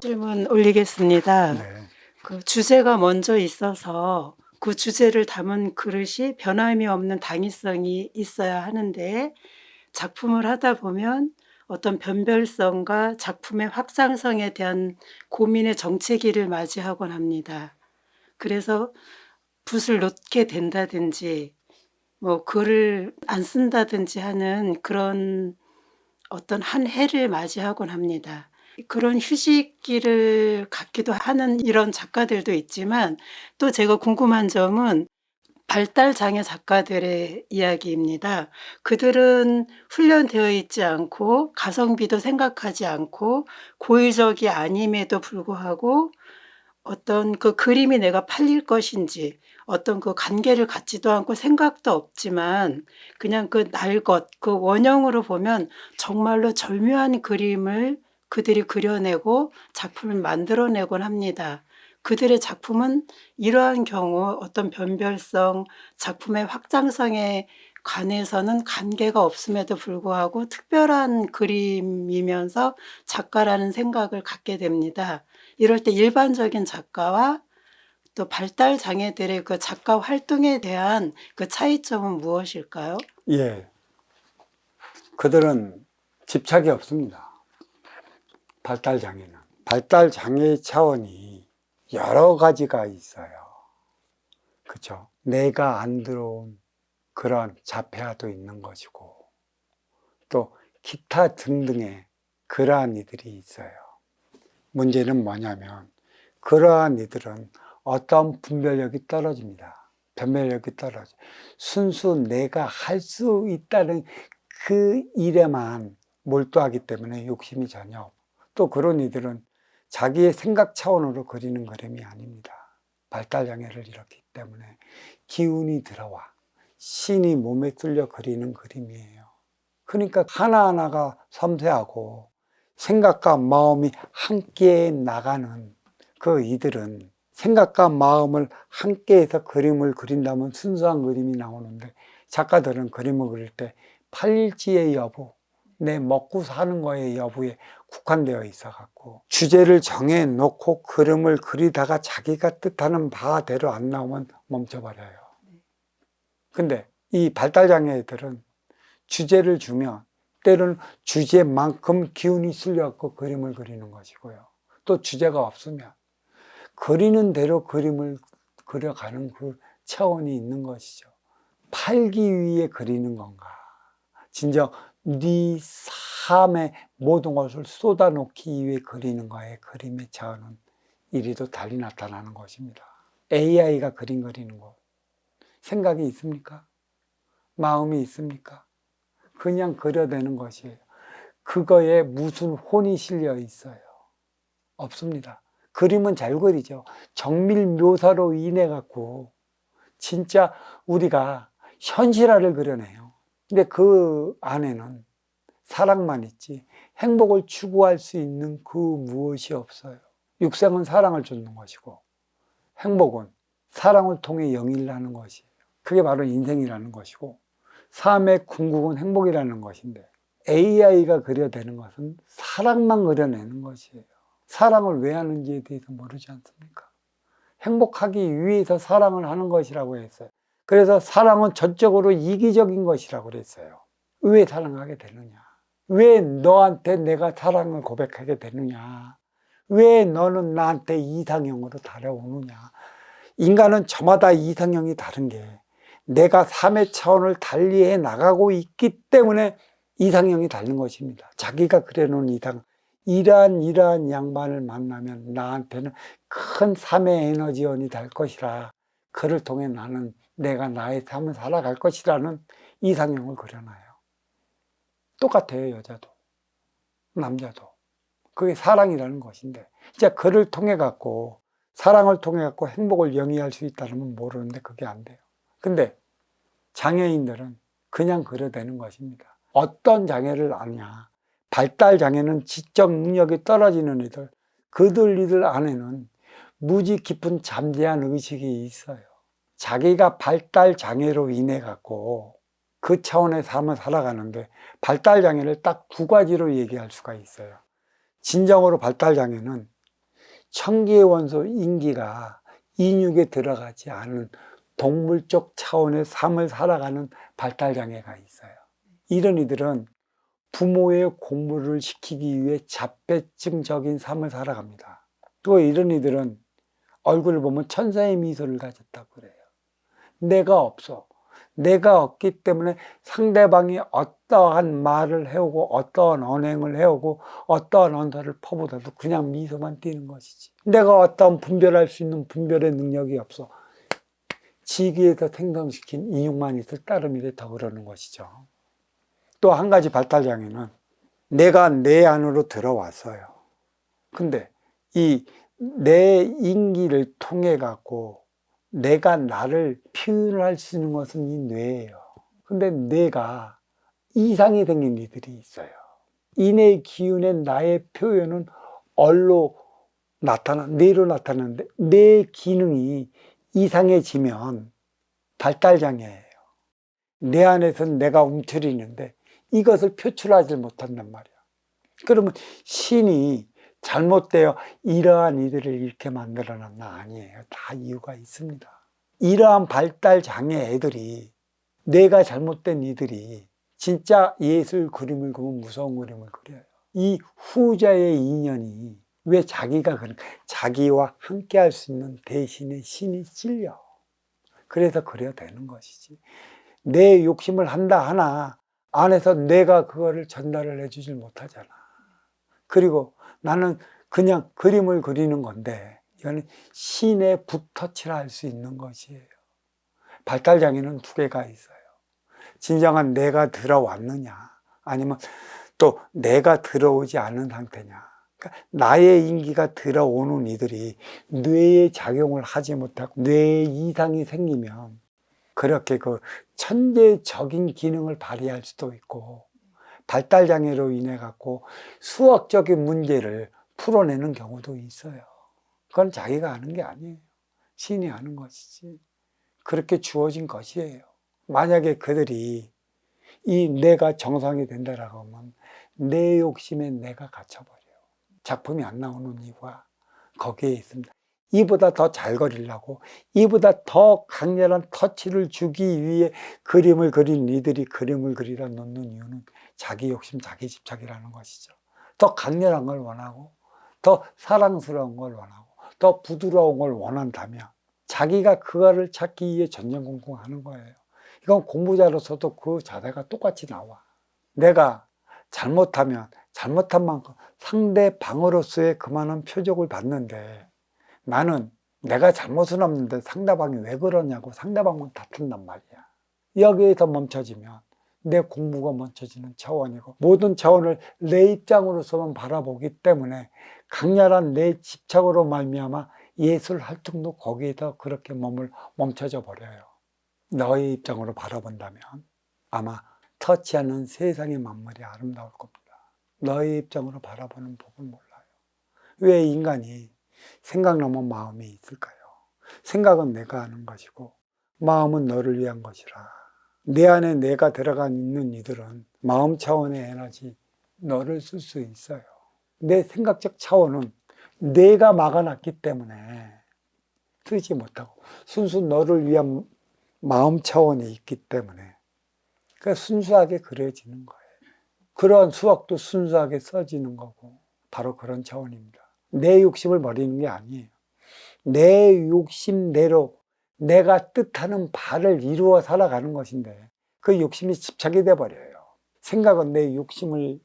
질문 올리겠습니다. 네. 그 주제가 먼저 있어서 그 주제를 담은 그릇이 변함이 없는 당위성이 있어야 하는데 작품을 하다 보면 어떤 변별성과 작품의 확장성에 대한 고민의 정체기를 맞이하곤 합니다. 그래서 붓을 놓게 된다든지 뭐 글을 안 쓴다든지 하는 그런 어떤 한 해를 맞이하곤 합니다. 그런 휴식기를 갖기도 하는 이런 작가들도 있지만 또 제가 궁금한 점은 발달 장애 작가들의 이야기입니다. 그들은 훈련되어 있지 않고 가성비도 생각하지 않고 고의적이 아님에도 불구하고 어떤 그 그림이 내가 팔릴 것인지 어떤 그 관계를 갖지도 않고 생각도 없지만 그냥 그 날것 그 원형으로 보면 정말로 절묘한 그림을 그들이 그려내고 작품을 만들어내곤 합니다. 그들의 작품은 이러한 경우 어떤 변별성, 작품의 확장성에 관해서는 관계가 없음에도 불구하고 특별한 그림이면서 작가라는 생각을 갖게 됩니다. 이럴 때 일반적인 작가와 또 발달 장애들의 그 작가 활동에 대한 그 차이점은 무엇일까요? 예. 그들은 집착이 없습니다. 발달 장애는. 발달 장애의 차원이 여러 가지가 있어요. 그죠? 내가 안 들어온 그런 자폐아도 있는 것이고, 또 기타 등등의 그러한 이들이 있어요. 문제는 뭐냐면, 그러한 이들은 어떤 분별력이 떨어집니다. 변별력이 떨어져. 순수 내가 할 수 있다는 그 일에만 몰두하기 때문에 욕심이 전혀 없고, 또 그런 이들은 자기의 생각 차원으로 그리는 그림이 아닙니다. 발달 장애를 잃었기 때문에 기운이 들어와 신이 몸에 뚫려 그리는 그림이에요. 그러니까 하나하나가 섬세하고 생각과 마음이 함께 나가는 그 이들은 생각과 마음을 함께해서 그림을 그린다면 순수한 그림이 나오는데 작가들은 그림을 그릴 때 팔릴지의 여부, 내 먹고 사는 거의 여부에 국한되어 있어 갖고 주제를 정해 놓고 그림을 그리다가 자기가 뜻하는 바대로 안 나오면 멈춰버려요. 근데 이 발달장애들은 주제를 주면 때로는 주제만큼 기운이 실려갖고 그림을 그리는 것이고요. 또 주제가 없으면 그리는 대로 그림을 그려가는 그 차원이 있는 것이죠. 팔기 위해 그리는 건가? 진정 네 삶의 모든 것을 쏟아놓기 위해 그리는 거에 그림의 차원은 이리도 달리 나타나는 것입니다. AI가 그림 그리는 것. 생각이 있습니까? 마음이 있습니까? 그냥 그려내는 것이에요. 그거에 무슨 혼이 실려 있어요? 없습니다. 그림은 잘 그리죠. 정밀 묘사로 인해 갖고 진짜 우리가 현실화를 그려내요. 근데 그 안에는 사랑만 있지 행복을 추구할 수 있는 그 무엇이 없어요. 육생은 사랑을 쫓는 것이고 행복은 사랑을 통해 영일하는 것이에요. 그게 바로 인생이라는 것이고 삶의 궁극은 행복이라는 것인데 AI가 그려내는 것은 사랑만 그려내는 것이에요. 사랑을 왜 하는지에 대해서 모르지 않습니까? 행복하기 위해서 사랑을 하는 것이라고 했어요. 그래서 사랑은 전적으로 이기적인 것이라고 그랬어요. 왜 사랑하게 되느냐? 왜 너한테 내가 사랑을 고백하게 되느냐? 왜 너는 나한테 이상형으로 달려오느냐? 인간은 저마다 이상형이 다른 게 내가 삶의 차원을 달리해 나가고 있기 때문에 이상형이 다른 것입니다. 자기가 그려놓은 이상, 이러한 이러한 양반을 만나면 나한테는 큰 삶의 에너지원이 될 것이라 그를 통해 나는 내가 나의 삶을 살아갈 것이라는 이상형을 그려놔요. 똑같아요, 여자도. 남자도. 그게 사랑이라는 것인데. 이제 그를 통해 갖고, 사랑을 통해 갖고 행복을 영위할 수 있다면 모르는데 그게 안 돼요. 근데 장애인들은 그냥 그려대는 것입니다. 어떤 장애를 아냐. 발달 장애는 지적 능력이 떨어지는 이들, 그들 이들 안에는 무지 깊은 잠재한 의식이 있어요. 자기가 발달 장애로 인해 갖고 그 차원의 삶을 살아가는데 발달 장애를 딱 두 가지로 얘기할 수가 있어요. 진정으로 발달 장애는 청기의 원소 인기가 인육에 들어가지 않은 동물적 차원의 삶을 살아가는 발달 장애가 있어요. 이런 이들은 부모의 공부를 시키기 위해 자폐증적인 삶을 살아갑니다. 또 이런 이들은 얼굴을 보면 천사의 미소를 가졌다고 그래요. 내가 없어. 내가 없기 때문에 상대방이 어떠한 말을 해오고 어떠한 언행을 해오고 어떠한 언사를 퍼보다도 그냥 미소만 띄는 것이지. 내가 어떠한 분별할 수 있는 분별의 능력이 없어. 지기에서 생성시킨 인육만 있을 따름이래 더 그러는 것이죠. 또 한 가지 발달장애는 내가 내 안으로 들어왔어요. 근데 이 내 인기를 통해 갖고 내가 나를 표현할 수 있는 것은 이 뇌예요. 근데 뇌가 이상이 생긴 이들이 있어요. 이내 기운의 나의 표현은 얼로 나타나, 뇌로 나타나는데 뇌 기능이 이상해지면 발달장애예요. 내 안에서는 내가 움츠리는데 이것을 표출하지 못한단 말이야. 그러면 신이 잘못되어 이러한 이들을 이렇게 만들어 놨나 아니에요. 다 이유가 있습니다. 이러한 발달 장애 애들이 내가 잘못된 이들이 진짜 예술 그림을 그리면 무서운 그림을 그려요. 이 후자의 인연이 왜 자기가 그런 자기와 함께 할 수 있는 대신에 신이 찔려. 그래서 그려야 되는 것이지. 내 욕심을 한다 하나 안에서 내가 그거를 전달을 해주질 못하잖아. 그리고 나는 그냥 그림을 그리는 건데 이거는 신의 붓터치를 할수 있는 것이에요. 발달장애는 두 개가 있어요. 진정한 내가 들어왔느냐 아니면 또 내가 들어오지 않은 상태냐. 그러니까 나의 인기가 들어오는 이들이 뇌에 작용을 하지 못하고 뇌에 이상이 생기면 그렇게 그 천재적인 기능을 발휘할 수도 있고 발달 장애로 인해 갖고 수학적인 문제를 풀어내는 경우도 있어요. 그건 자기가 아는 게 아니에요. 신이 아는 것이지. 그렇게 주어진 것이에요. 만약에 그들이 이 내가 정상이 된다라고 하면 내 욕심에 내가 갇혀버려요. 작품이 안 나오는 이유가 거기에 있습니다. 이보다 더 잘 그리려고 이보다 더 강렬한 터치를 주기 위해 그림을 그린 이들이 그림을 그리려 놓는 이유는 자기 욕심, 자기 집착이라는 것이죠. 더 강렬한 걸 원하고 더 사랑스러운 걸 원하고 더 부드러운 걸 원한다면 자기가 그거를 찾기 위해 전전긍긍하는 거예요. 이건 공부자로서도 그 자세가 똑같이 나와. 내가 잘못하면 잘못한 만큼 상대방으로서의 그만한 표적을 받는데 나는 내가 잘못은 없는데 상대방이 왜 그러냐고 상대방만 다툰단 말이야. 여기에서 멈춰지면 내 공부가 멈춰지는 차원이고 모든 차원을 내 입장으로서만 바라보기 때문에 강렬한 내 집착으로 말미암아 예술 활동도 거기에서 그렇게 몸을 멈춰져 버려요. 너의 입장으로 바라본다면 아마 터치하는 세상의 만물이 아름다울 겁니다. 너의 입장으로 바라보는 법을 몰라요. 왜 인간이 생각나면 마음이 있을까요? 생각은 내가 하는 것이고 마음은 너를 위한 것이라. 내 안에 내가 들어가 있는 이들은 마음 차원의 에너지 너를 쓸 수 있어요. 내 생각적 차원은 내가 막아놨기 때문에 쓰지 못하고 순수 너를 위한 마음 차원이 있기 때문에 그 순수하게 그려지는 거예요. 그러한 수학도 순수하게 써지는 거고 바로 그런 차원입니다. 내 욕심을 버리는 게 아니에요. 내 욕심대로 내가 뜻하는 바를 이루어 살아가는 것인데 그 욕심이 집착이 돼 버려요. 생각은 내 욕심을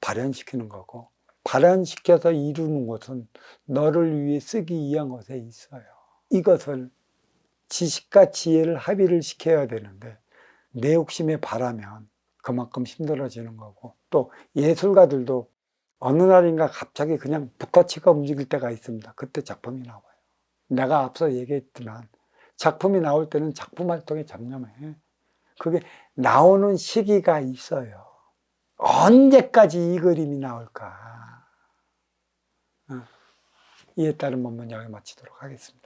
발현시키는 거고 발현시켜서 이루는 것은 너를 위해 쓰기 위한 것에 있어요. 이것을 지식과 지혜를 합의를 시켜야 되는데 내 욕심에 바라면 그만큼 힘들어지는 거고 또 예술가들도 어느 날인가 갑자기 그냥 붓터치가 움직일 때가 있습니다. 그때 작품이 나와요. 내가 앞서 얘기했지만 작품이 나올 때는 작품 활동에 잡념해. 그게 나오는 시기가 있어요. 언제까지 이 그림이 나올까? 어. 이에 따른 본문 여기 마치도록 하겠습니다.